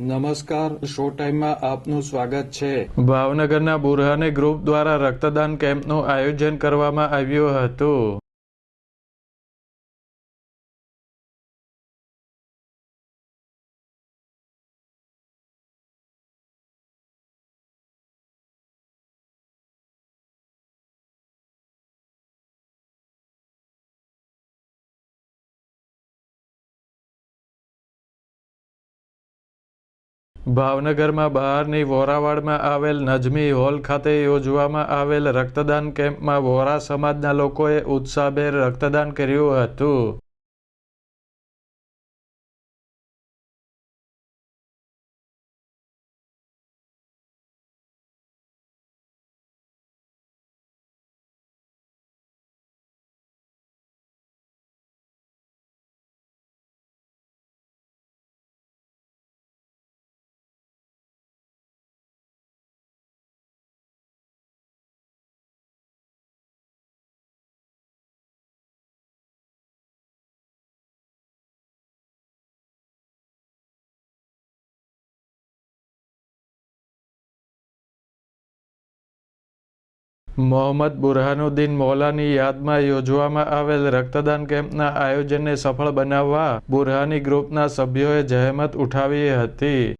નમસ્કાર, શો ટાઈમમાં આપનું સ્વાગત છે. ભાવનગરના બુરહાને ગ્રુપ દ્વારા રક્તદાન કેમ્પનું આયોજન કરવામાં આવ્યું હતું. ભાવનગરમાં બહારની વોરાવાડમાં આવેલ નજમી હોલ ખાતે યોજવામાં આવેલ રક્તદાન કેમ્પમાં વોરા સમાજના લોકોએ ઉત્સાહભેર રક્તદાન કર્યું હતું. મોહમ્મદ બુરહાનુદ્દીન મૌલાની યાદમાં યોજવામાં આવેલ રક્તદાન કેમ્પના આયોજનને સફળ બનાવવા બુરહાની ગ્રુપના સભ્યોએ જહેમત ઉઠાવી હતી.